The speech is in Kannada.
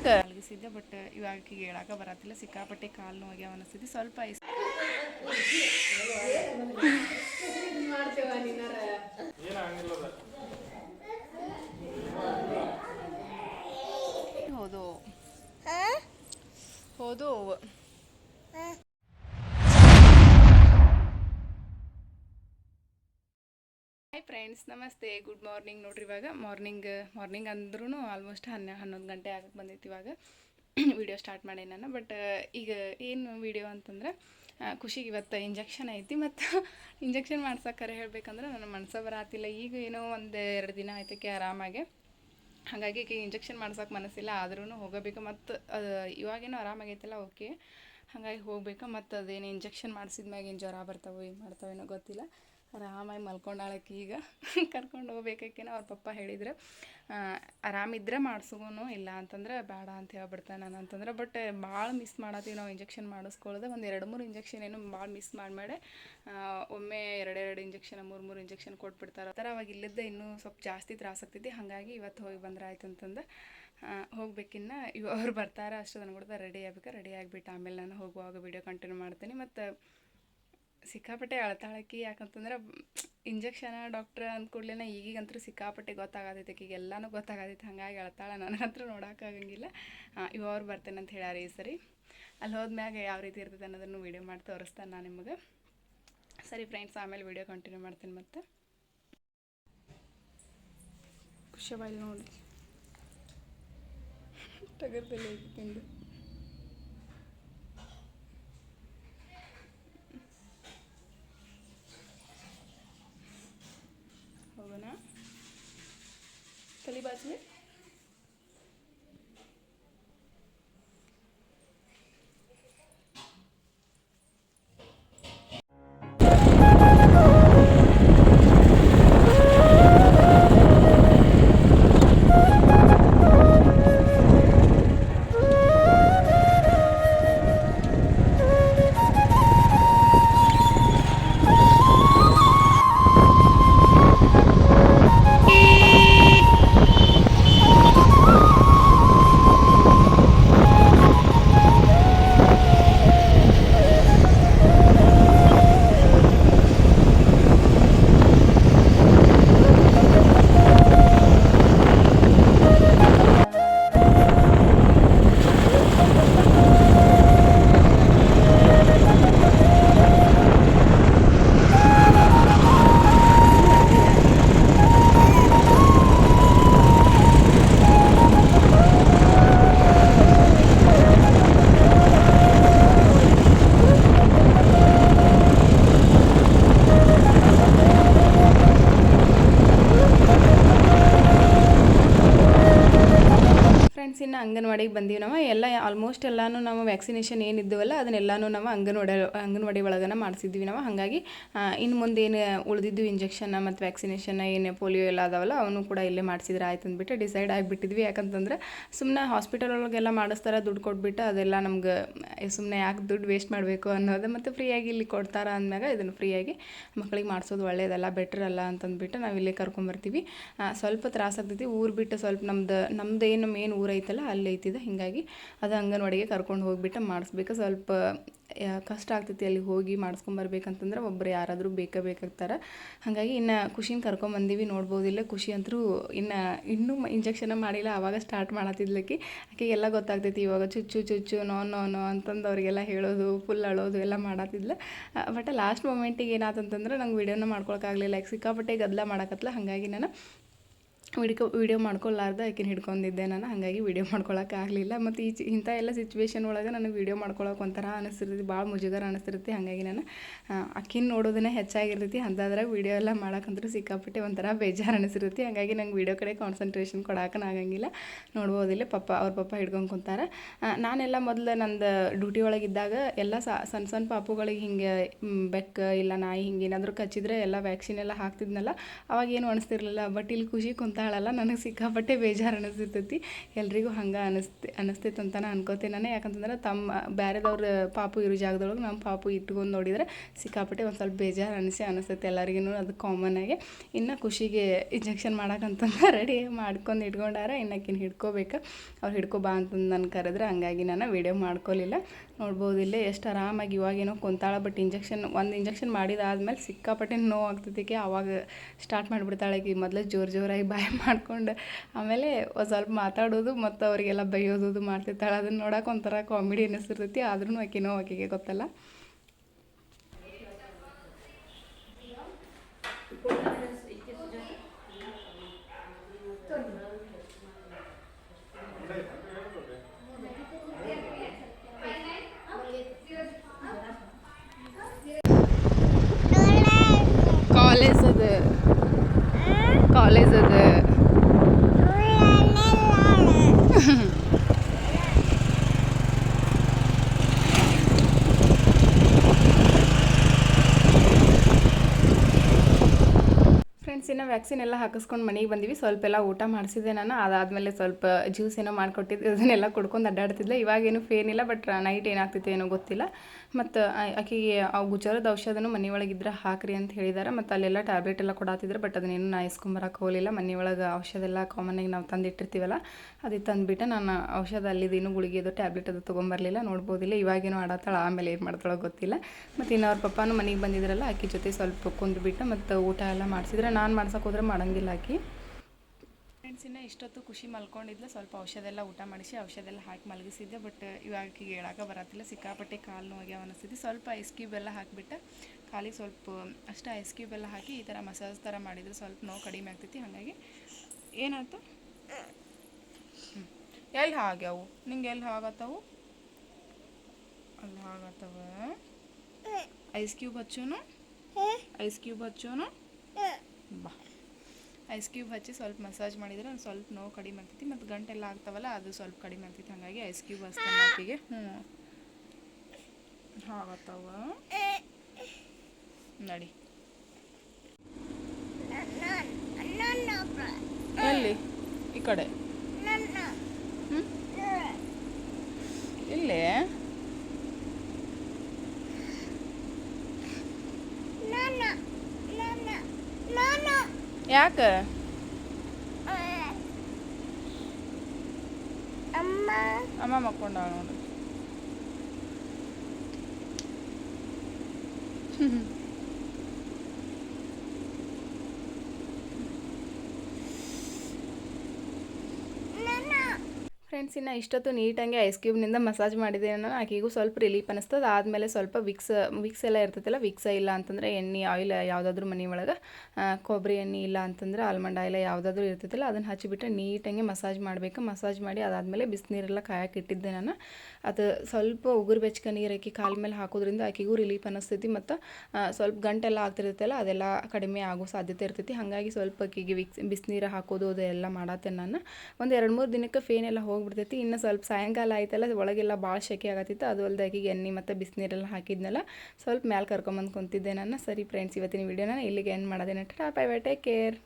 ಯಾಕೆ ಮಲಗಿಸಿದ್ದೆ ಬಟ್ ಇವಾಗ ಈಗ ಹೇಳಕ್ಕೆ ಬರತ್ತಿಲ್ಲ ಸಿಕ್ಕಾಪಟ್ಟೆ ಕಾಲು ನೋಗ್ಯಾವ ಅನಿಸ್ತಿದ್ದೆ ಸ್ವಲ್ಪ ಫ್ರೆಂಡ್ಸ್, ನಮಸ್ತೆ. ಗುಡ್ ಮಾರ್ನಿಂಗ್ ನೋಡ್ರಿ ಇವಾಗ ಮಾರ್ನಿಂಗ್ ಮಾರ್ನಿಂಗ್ ಅಂದ್ರೂ ಆಲ್ಮೋಸ್ಟ್ ಹನ್ನೆ, ಹನ್ನೊಂದು ಗಂಟೆ ಆಗಕ್ಕೆ ಬಂದೈತಿ ಇವಾಗ. ವಿಡಿಯೋ ಸ್ಟಾರ್ಟ್ ಮಾಡೇ ನಾನು. ಬಟ್ ಈಗ ಏನು ವಿಡಿಯೋ ಅಂತಂದ್ರೆ ಖುಷಿಗೆ ಇವತ್ತು ಇಂಜೆಕ್ಷನ್ ಐತಿ. ಮತ್ತು ಇಂಜೆಕ್ಷನ್ ಮಾಡ್ಸೋಕ್ಕಾರೆ ಹೇಳ್ಬೇಕಂದ್ರೆ, ನನ್ನ ಮನಸ್ಸು ಬರಾತಿಲ್ಲ. ಈಗ ಏನೋ ಒಂದು ಎರಡು ದಿನ ಆಯ್ತಕ್ಕೆ ಆರಾಮಾಗೆ. ಹಾಗಾಗಿ ಈಗ ಇಂಜೆಕ್ಷನ್ ಮಾಡ್ಸೋಕೆ ಮನಸ್ಸಿಲ್ಲ. ಆದ್ರೂ ಹೋಗಬೇಕು. ಮತ್ತು ಅದು ಇವಾಗೇನೋ ಆರಾಮಾಗೈತಲ್ಲ ಓಕೆ. ಹಾಗಾಗಿ ಹೋಗ್ಬೇಕು. ಮತ್ತು ಅದೇನು ಇಂಜೆಕ್ಷನ್ ಮಾಡಿಸಿದ ಮ್ಯಾಗ ಏನು ಜ್ವರ ಬರ್ತಾವೋ, ಏನು ಮಾಡ್ತಾವೇನೋ ಗೊತ್ತಿಲ್ಲ. ಆರಾಮಾಗಿ ಮಲ್ಕೊಂಡಾಳಕ್ಕೆ ಈಗ ಕರ್ಕೊಂಡು ಹೋಗ್ಬೇಕೇನೋ ಅವ್ರ ಪಪ್ಪ ಹೇಳಿದ್ರು. ಆರಾಮಿದ್ರೆ ಮಾಡಿಸ್ಕೊನು ಇಲ್ಲ ಅಂತಂದ್ರೆ ಬೇಡ ಅಂತ ಹೇಳ್ಬಿಡ್ತಾನೆ ನಾನು ಅಂತಂದ್ರೆ ಬಟ್ ಭಾಳ ಮಿಸ್ ಮಾಡತ್ತೀವಿ ನಾವು ಇಂಜೆಕ್ಷನ್ ಮಾಡಿಸ್ಕೊಳ್ಳೋದು. ಒಂದು ಎರಡು ಮೂರು ಇಂಜೆಕ್ಷನ್ ಏನು ಭಾಳ ಮಿಸ್ ಮಾಡಿ ಮಾಡಿ ಆ, ಒಮ್ಮೆ ಎರಡೆರಡು ಇಂಜೆಕ್ಷನ್ ಮೂರು ಮೂರು ಇಂಜೆಕ್ಷನ್ ಕೊಟ್ಬಿಡ್ತಾರೆ. ಆ ಥರ ಅವಾಗ ಇಲ್ಲದ ಇನ್ನೂ ಸ್ವಲ್ಪ ಜಾಸ್ತಿ ತ್ರಾಸ ಆಗ್ತೈತಿ. ಹಾಗಾಗಿ ಇವತ್ತು ಹೋಗಿ ಬಂದ್ರೆ ಆಯ್ತು ಅಂತಂದು ಹೋಗ್ಬೇಕಿನ್ನ ಇವ ಅವ್ರು ಬರ್ತಾರೆ ಅಷ್ಟು. ಕೂಡ ರೆಡಿ ಆಗ್ಬೇಕು? ರೆಡಿ ಆಗಿಬಿಟ್ಟು ಆಮೇಲೆ ನಾನು ಹೋಗುವಾಗ ವಿಡಿಯೋ ಕಂಟಿನ್ಯೂ ಮಾಡ್ತೀನಿ. ಮತ್ತು ಸಿಕ್ಕಾಪಟ್ಟೆ ಅಳ್ತಾಳಕಿ ಯಾಕಂತಂದ್ರೆ ಇಂಜೆಕ್ಷನ್ ಡಾಕ್ಟ್ರ್ ಅಂದ ಕೂಡಲೇ ಈಗೀಗಂತೂ ಸಿಕ್ಕಾಪಟ್ಟೆ ಗೊತ್ತಾಗತೈತೆ ಈಗ ಎಲ್ಲನೂ ಹಾಗಾಗಿ ಅಳ್ತಾಳೆ ನನಗೆ ಹತ್ರ ನೋಡೋಕ್ಕಾಗಂಗಿಲ್ಲ ಇವ ಅವ್ರು ಬರ್ತೇನೆ ಅಂತ ಹೇಳ್ಯಾರ ಈ ಸರಿ. ಅಲ್ಲಿ ಹೋದ್ಮ್ಯಾಗ ಯಾವ ರೀತಿ ಇರ್ತೈತೆ ಅನ್ನೋದನ್ನು ವೀಡಿಯೋ ಮಾಡಿ ತೋರಿಸ್ತಾನೆ ನಾನು ನಿಮಗೆ. ಸರಿ ಫ್ರೆಂಡ್ಸ್ ಆಮೇಲೆ ವೀಡಿಯೋ ಕಂಟಿನ್ಯೂ ಮಾಡ್ತೀನಿ ಮತ್ತೆ. ಖುಷಿ ನೋಡಿ. ತಗರ್ದಲ್ಲಿ ತಿಂದು. ಆಲ್ಮೋಸ್ಟ್ ಎಲ್ಲಾನು ನಾವು ವ್ಯಾಕ್ಸಿನೇಷನ್ ಏನಿದ್ದವಲ್ಲ ಅದನ್ನೆಲ್ಲಾನು ನಾವು ಅಂಗನವಾಡಿ ಅಂಗನವಾಡಿ ಒಳಗನ ಮಾಡಿಸಿದ್ವಿ ನಾವು. ಹಾಗಾಗಿ ಇನ್ನು ಮುಂದೆ ಏನು ಉಳಿದಿದ್ದು ಇಂಜೆಕ್ಷನ್ ಮತ್ತು ವ್ಯಾಕ್ಸಿನೇಷನ್ ಏನು ಪೋಲಿಯೋ ಎಲ್ಲ ಅದಾವಲ್ಲ ಅವನು ಕೂಡ ಇಲ್ಲೇ ಮಾಡಿಸಿದ್ರೆ ಆಯ್ತು ಅಂದ್ಬಿಟ್ಟು ಡಿಸೈಡ್ ಆಗಿಬಿಟ್ಟಿದ್ವಿ. ಯಾಕಂತಂದ್ರೆ ಸುಮ್ಮನೆ ಹಾಸ್ಪಿಟಲ್ ಒಳಗೆಲ್ಲ ಮಾಡಿಸ್ತಾರೆ, ದುಡ್ಡು ಕೊಟ್ಬಿಟ್ಟು ಅದೆಲ್ಲ ನಮ್ಗೆ ಸುಮ್ಮನೆ ಯಾಕೆ ದುಡ್ಡು ವೇಸ್ಟ್ ಮಾಡಬೇಕು ಅನ್ನೋದು ಮತ್ತು ಫ್ರೀಯಾಗಿ ಇಲ್ಲಿ ಕೊಡ್ತಾರ ಅಂದಮ್ಯಾಗ ಇದನ್ನು ಫ್ರೀಯಾಗಿ ಮಕ್ಕಳಿಗೆ ಮಾಡಿಸೋದು ಒಳ್ಳೇದಲ್ಲ, ಬೆಟ್ರ್ ಅಲ್ಲ ಅಂತಂದ್ಬಿಟ್ಟು ನಾವು ಇಲ್ಲೇ ಕರ್ಕೊಂಬರ್ತೀವಿ ಸ್ವಲ್ಪ ತ್ರಾಸ ಆಗ್ತೈತಿ. ಊರು ಬಿಟ್ಟು ಸ್ವಲ್ಪ ನಮ್ದು ನಮ್ದು ಏನು ಮೇನ್ ಊರೈತಲ್ಲ ಅಲ್ಲಿ ಐತಿದೆ. ಹೀಗಾಗಿ ಅದು ಅಂಗನವಾಡಿಗೆ ಕರ್ಕೊಂಡು ಹೋಗಿಬಿಟ್ಟು ಮಾಡಿಸ್ಬೇಕು. ಸ್ವಲ್ಪ ಕಷ್ಟ ಆಗ್ತೈತಿ ಅಲ್ಲಿ ಹೋಗಿ ಮಾಡಿಸ್ಕೊಂಬರ್ಬೇಕಂತಂದ್ರೆ ಒಬ್ಬರು ಯಾರಾದರೂ ಬೇಕೇ ಬೇಕಾಗ್ತಾರೆ. ಹಾಗಾಗಿ ಇನ್ನು ಖುಷಿನ ಕರ್ಕೊಂಬಂದೀವಿ ನೋಡ್ಬೋದಿಲ್ಲ ಖುಷಿ ಅಂತರೂ ಇನ್ನು ಇನ್ನೂ ಇಂಜೆಕ್ಷನ್ ಮಾಡಿಲ್ಲ ಆವಾಗ ಸ್ಟಾರ್ಟ್ ಮಾಡತ್ತಿದ್ಲಕ್ಕಿ. ಆಕೆ ಎಲ್ಲ ಗೊತ್ತಾಗ್ತೈತಿ, ಇವಾಗ ಚುಚ್ಚು ಚುಚ್ಚು ನೋ ನೋ ನೋ ಅಂತಂದು ಅವರಿಗೆಲ್ಲ ಹೇಳೋದು ಫುಲ್ ಅಳೋದು ಎಲ್ಲ ಮಾಡತ್ತಿದ್ಲ. ಬಟ್ ಲಾಸ್ಟ್ ಮೂಮೆಂಟಿಗೆ ಏನಾತಂತಂದ್ರೆ ನಂಗೆ ವೀಡಿಯೋನ ಮಾಡ್ಕೊಳಕ್ಕಾಗಲಿಲ್ಲ ಲೈಕ್ ಸಿಕ್ಕಾಪಟ್ಟೆ ಗದ್ದಲ ಮಾಡಕತ್ತಲ್ಲ ಹಾಗಾಗಿ ನಾನು ವಿಡಿಕೋ ವೀಡಿಯೋ ಮಾಡ್ಕೊಳ್ಳಾರ್ದ ಆಕಿನ ಹಿಡ್ಕೊಂಡಿದ್ದೆ ನಾನು. ಹಾಗಾಗಿ ವಿಡಿಯೋ ಮಾಡ್ಕೊಳಕ್ಕಾಗಲಿಲ್ಲ ಮತ್ತು ಈ ಇಂಥ ಎಲ್ಲ ಸಿಚುವೇಶನ್ ಒಳಗೆ ನನಗೆ ವೀಡಿಯೋ ಮಾಡ್ಕೊಳಕ್ಕೆ ಒಂಥರ ಅನಿಸ್ತಿರ್ತೈತಿ ಭಾಳ ಮುಜುಗರ ಅನಿಸ್ತಿರ್ತೈತಿ. ಹಾಗಾಗಿ ನಾನು ಅಕ್ಕಿನ ನೋಡೋದನ್ನೇ ಹೆಚ್ಚಾಗಿರ್ತೈತಿ. ಅಂಥದ್ರಾಗ ವೀಡಿಯೋ ಎಲ್ಲ ಮಾಡಕ್ಕಂತೂ ಸಿಕ್ಕಾಪಟ್ಟೆ ಒಂಥರ ಬೇಜಾರು ಅನಿಸಿರ್ತೈತಿ ಹಾಗಾಗಿ ನಂಗೆ ವೀಡಿಯೋ ಕಡೆ ಕಾನ್ಸಂಟ್ರೇಷನ್ ಕೊಡೋಕನಾಗಂಗಿಲ್ಲ ನೋಡ್ಬೋದಿಲ್ಲ ಪಪ್ಪ ಅವ್ರ ಪಪ್ಪ ಹಿಡ್ಕೊಂಡು ಕುಂತಾರೆ. ನಾನೆಲ್ಲ ಮೊದಲು ನಂದು ಡ್ಯೂಟಿ ಒಳಗಿದ್ದಾಗ ಎಲ್ಲ ಸಣ್ಣ ಸಣ್ಣ ಪಾಪುಗಳಿಗೆ ಹಿಂಗೆ ಬೆಕ್ಕ ಇಲ್ಲ ನಾಯಿ ಹಿಂಗೆ ಏನಾದರೂ ಕಚ್ಚಿದ್ರೆ ಎಲ್ಲ ವ್ಯಾಕ್ಸಿನ್ ಎಲ್ಲ ಹಾಕ್ತಿದ್ನಲ್ಲ, ಅವಾಗ ಏನು ಅನಿಸ್ತಿರ್ಲಿಲ್ಲ. ಬಟ್ ಇಲ್ಲಿ ಖುಷಿ ಕುಂತ ಕುಂತಾಳಲ್ಲ ನನಗೆ ಸಿಕ್ಕಾಪಟ್ಟೆ ಬೇಜಾರು ಅನಿಸ್ತೈತಿ ಎಲ್ರಿಗೂ ಹಂಗೆ ಅನಿಸ್ತಿ ಅನಿಸ್ತೈತೆ ಅಂತ ನಾನು ಅನ್ಕೋತೀನಿ ನಾನು. ಯಾಕಂತಂದ್ರೆ ತಮ್ಮ ಬೇರೆದವ್ರ ಪಾಪು ಇರೋ ಜಾಗದೊಳಗೆ ನಮ್ಮ ಪಾಪು ಇಟ್ಕೊಂಡು ನೋಡಿದರೆ ಸಿಕ್ಕಾಪಟ್ಟೆ ಒಂದು ಸ್ವಲ್ಪ ಬೇಜಾರು ಅನಿಸಿ ಅನಿಸ್ತೈತೆ ಎಲ್ಲರಿಗೂ ಅದು ಕಾಮನ್ ಆಗಿ. ಇನ್ನು ಖುಷಿಗೆ ಇಂಜೆಕ್ಷನ್ ಮಾಡಕ್ಕಂತಂದ್ರೆ ರೆಡಿ ಮಾಡ್ಕೊಂಡು ಇಟ್ಕೊಂಡಾರ ಇನ್ನಕ್ಕಿನ್ನು ಹಿಡ್ಕೋಬೇಕು. ಅವ್ರು ಹಿಡ್ಕೊ ಬಾ ಅಂತಂದು ನಾನು ಕರೆದ್ರೆ ಹಂಗಾಗಿ ನಾನು ವೀಡಿಯೋ ಮಾಡ್ಕೊಲಿಲ್ಲ. ನೋಡ್ಬೋದು ಇಲ್ಲೇ ಎಷ್ಟು ಆರಾಮಾಗಿ ಇವಾಗೇನೋ ಕುಂತಾಳ ಬಟ್ ಇಂಜೆಕ್ಷನ್ ಒಂದು ಇಂಜೆಕ್ಷನ್ ಮಾಡಿದಾದ್ಮೇಲೆ ಸಿಕ್ಕಾಪಟ್ಟೆ ನೋವು ಆಗ್ತದಕ್ಕೆ ಆವಾಗ ಸ್ಟಾರ್ಟ್ ಮಾಡಿಬಿಡ್ತಾಳೆ ಈಗ ಮೊದಲು ಜೋರು ಜೋರಾಗಿ ಬಾಯ್ ಮಾಡ್ಕೊಂಡು. ಆಮೇಲೆ ಸ್ವಲ್ಪ ಮಾತಾಡೋದು ಮತ್ತು ಅವರಿಗೆಲ್ಲ ಬೈಯೋದು ಮಾಡ್ತಿರ್ತಾಳೆ. ಅದನ್ನು ನೋಡೋಕೆ ಒಂಥರ ಕಾಮಿಡಿ ಅನ್ನಿಸ್ತಿರ್ತೈತಿ ಆದ್ರೂ ಆಕಿನೋ ಆಕಿಗೆ ಗೊತ್ತಲ್ಲ ಕಾಲೇಜ್ ಅದ ಕಾಲೇಜ್ ಅದ ಫ್ರೆಂಡ್ಸ್ ಇನ್ನು ವ್ಯಾಕ್ಸಿನ್ ಎಲ್ಲ ಹಾಕಿಸ್ಕೊಂಡು ಮನೆಗೆ ಬಂದಿವಿ. ಸ್ವಲ್ಪ ಎಲ್ಲ ಊಟ ಮಾಡಿಸಿದೆ ನಾನು. ಅದಾದಮೇಲೆ ಸ್ವಲ್ಪ ಜ್ಯೂಸ್ ಏನೋ ಮಾಡಿಕೊಟ್ಟಿದ್ದೆ. ಅದನ್ನೆಲ್ಲ ಕುಡ್ಕೊಂಡು ಅಡ್ಡಾಡ್ತಿದ್ದೆ. ಇವಾಗೇನು ಫೇನ್ ಇಲ್ಲ ಬಟ್ ನೈಟ್ ಏನಾಗ್ತಿತ್ತು ಏನೋ ಗೊತ್ತಿಲ್ಲ. ಮತ್ತು ಆಕೆಗೆ ಅವು ಗುಜರದ ಔಷಧನೂ ಮನೆ ಒಳಗಿದ್ರೆ ಹಾಕ್ರಿ ಅಂತ ಹೇಳಿದ್ದಾರೆ ಮತ್ತು ಅಲ್ಲೆಲ್ಲ ಟ್ಯಾಬ್ಲೆಟ್ ಎಲ್ಲ ಕೊಡಾತಿದ್ರು ಬಟ್ ಅದನ್ನೇನು ನಾ ಇಸ್ಕೊಂಬರಕ್ಕೆ ಹೋಗಲಿಲ್ಲ. ಒಳಗೆ ಔಷಧ ಎಲ್ಲ ಕಾಮನ್ನಾಗಿ ನಾವು ತಂದಿಟ್ಟಿರ್ತೀವಲ್ಲ ಅದು ತಂದುಬಿಟ್ಟು ನಾನು ಔಷಧ ಅಲ್ಲಿದೇನು ಗುಳಿಗೆ ಅದು ಟ್ಯಾಬ್ಲೆಟ್ ಅದು ತೊಗೊಂಬರಲಿಲ್ಲ ನೋಡ್ಬೋದಿಲ್ಲ. ಇವಾಗೇನು ಆಡತ್ತಾಳ ಆಮೇಲೆ ಏನು ಮಾಡ್ತಾಳೋ ಗೊತ್ತಿಲ್ಲ. ಮತ್ತು ಇನ್ನು ಅವ್ರ ಪಪ್ಪಾನು ಮನೆಗೆ ಬಂದಿದ್ರಲ್ಲ, ಆಕಿ ಜೊತೆ ಸ್ವಲ್ಪ ಕುಂದ್ಬಿಟ್ಟು ಮತ್ತು ಊಟ ಎಲ್ಲ ಮಾಡಿಸಿದ್ರೆ ನಾನು ಮಾಡ್ಸಕ್ಕೆ ಹೋದ್ರೆ ಮಾಡಂಗಿಲ್ಲ ಆಕಿ. ಫ್ರೆಂಡ್ಸ್ ಇನ್ನು ಇಷ್ಟೊತ್ತು ಖುಷಿ ಮಲ್ಕೊಂಡಿದ್ಲು. ಸ್ವಲ್ಪ ಔಷಧ ಎಲ್ಲ ಊಟ ಮಾಡಿಸಿ ಔಷಧ ಎಲ್ಲ ಹಾಕಿ ಮಲಗಿಸಿದ್ದೆ. ಬಟ್ ಇವಾಗ ಹೇಳಾಕ ಹೇಳಕ್ಕೆ ಬರತ್ತಿಲ್ಲ. ಸಿಕ್ಕಾಪಟ್ಟೆ ಕಾಲು ನೋವಾಗ್ಯಾವ ಅನಿಸ್ತಿದ್ದೆ ಸ್ವಲ್ಪ ಐಸ್ ಕ್ಯೂಬ್ ಎಲ್ಲ ಹಾಕಿಬಿಟ್ಟು. ಖಾಲಿ ಸ್ವಲ್ಪ ಅಷ್ಟೇ ಐಸ್ ಕ್ಯೂಬ್ ಎಲ್ಲ ಹಾಕಿ ಈ ಥರ ಮಸಾಜ್ ಥರ ಮಾಡಿದರೆ ಸ್ವಲ್ಪ ನೋವು ಕಡಿಮೆ ಆಗ್ತೈತಿ. ಹಾಗಾಗಿ ಏನಾಯ್ತು? ಹ್ಞೂ ಎಲ್ಲಿ ಹಾಗ್ಯಾವು? ನಿಂಗೆ ಎಲ್ಲಿ ಹಾಗತ್ತವು? ಅಲ್ಲಿ ಹಾಗತ್ತವ? ಐಸ್ ಕ್ಯೂಬ್ ಹಚ್ಚೋನು? ಐಸ್ ಕ್ಯೂಬ್ ಹಚ್ಚೋನು? ಬಾ. ಐಸ್ ಕ್ಯೂಬ್ ಹಚ್ಚಿ ಸ್ವಲ್ಪ ಮಸಾಜ್ ಮಾಡಿದ್ರೆ ಒಂದು ಸ್ವಲ್ಪ ನೋವು ಕಡಿಮೆ ಆಗ್ತೈತಿ ಮತ್ತು ಗಂಟೆಲ್ಲ ಆಗ್ತಾವಲ್ಲ ಅದು ಸ್ವಲ್ಪ ಕಡಿಮೆ ಆಗ್ತೈತಿ ಹಾಗಾಗಿ ಐಸ್ ಕ್ಯೂಬ್ ಹಚ್ತಾನೆ ಮಾತಿಗೆ ಹ್ಞೂ ಆಗತ್ತವ ನಡಿ. ಎಲ್ಲಿ? ಈ ಕಡೆ ಹ್ಞೂ ಇಲ್ಲೇ ಯಾಕೆ ಅಮ್ಮ ಮಕ್ಕೊಂಡ ನೋಡು ಫ್ರೆಂಡ್ಸ್ ಇನ್ನು ಇಷ್ಟೊತ್ತು ನೀಟಾಗಿ ಐಸ್ ಕ್ಯೂಬ್ನಿಂದ ಮಸಾಜ್ ಮಾಡಿದೆ ನಾನು ಆಕೆಗೂ ಸ್ವಲ್ಪ ರಿಲೀಫ್ ಅನಿಸ್ತದೆ. ಆದಮೇಲೆ ಸ್ವಲ್ಪ ವಿಕ್ಸ್ ವಿಕ್ಸ್ ಎಲ್ಲ ಇರ್ತೈತಲ್ಲ, ವಿಕ್ಸ ಇಲ್ಲ ಅಂತಂದರೆ ಎಣ್ಣೆ, ಆಯಿಲ್ ಯಾವುದಾದ್ರೂ ಮನೆ ಒಳಗೆ ಕೊಬ್ಬರಿ ಎಣ್ಣೆ ಇಲ್ಲ ಅಂತಂದ್ರೆ ಆಲ್ಮಂಡ್ ಆಯಿಲ್ ಯಾವುದಾದ್ರೂ ಇರ್ತೈತಲ್ಲ, ಅದನ್ನು ಹಚ್ಚಿಬಿಟ್ಟು ನೀಟಾಗಿ ಮಸಾಜ್ ಮಾಡಬೇಕು. ಮಸಾಜ್ ಮಾಡಿ ಅದಾದಮೇಲೆ ಬಿಸಿನೀರೆಲ್ಲ ಕಾಯಕ್ಕೆ ಇಟ್ಟಿದ್ದೆ ನಾನು. ಅದು ಸ್ವಲ್ಪ ಉಗುರು ಬೆಚ್ಚಕ ನೀರು ಹಾಕಿ ಕಾಲ ಮೇಲೆ ಹಾಕೋದ್ರಿಂದ ಆಕೆಗೂ ರಿಲೀಫ್ ಅನ್ನಿಸ್ತೈತಿ ಮತ್ತು ಸ್ವಲ್ಪ ಗಂಟೆಲ್ಲ ಆಗ್ತಿರ್ತೈತಲ್ಲ, ಅದೆಲ್ಲ ಕಡಿಮೆ ಆಗೋ ಸಾಧ್ಯತೆ ಇರ್ತೈತಿ. ಹಾಗಾಗಿ ಸ್ವಲ್ಪ ಆಕೆಗೆ ವಿಕ್ಸ್ ಬಿಸಿನೀರು ಹಾಕೋದು ಅದೆಲ್ಲ ಮಾಡತ್ತೆ ನಾನು. ಒಂದು ಎರಡು ಮೂರು ದಿನಕ್ಕೆ ಫೇನೆಲ್ಲ ಎಲ್ಲ ಹೋಗ್ಬಿಡ್ತೈತಿ ಇನ್ನು ಸ್ವಲ್ಪ ಸಾಯಂಕಾಲ ಆಯ್ತಲ್ಲ, ಒಳಗೆಲ್ಲ ಭಾಳ ಶೆಕೆ ಆಗತ್ತಿತ್ತು. ಅದು ಅಲ್ಲದೆ ಆಕೆಗೆ ಎಣ್ಣೆ ಮತ್ತು ಬಿಸಿನೀರೆಲ್ಲ ಹಾಕಿದ್ನಲ್ಲ, ಸ್ವಲ್ಪ ಮ್ಯಾಲೆ ಕರ್ಕೊಂಬಂದು ಕುಂತಿದ್ದೆ ನಾನು. ಸರಿ ಫ್ರೆಂಡ್ಸ್ ಇವತ್ತಿನ ವೀಡಿಯೋನ ಇಲ್ಲಿಗೆ end ಮಾಡೋದೇನೆ. Tata bye bye take care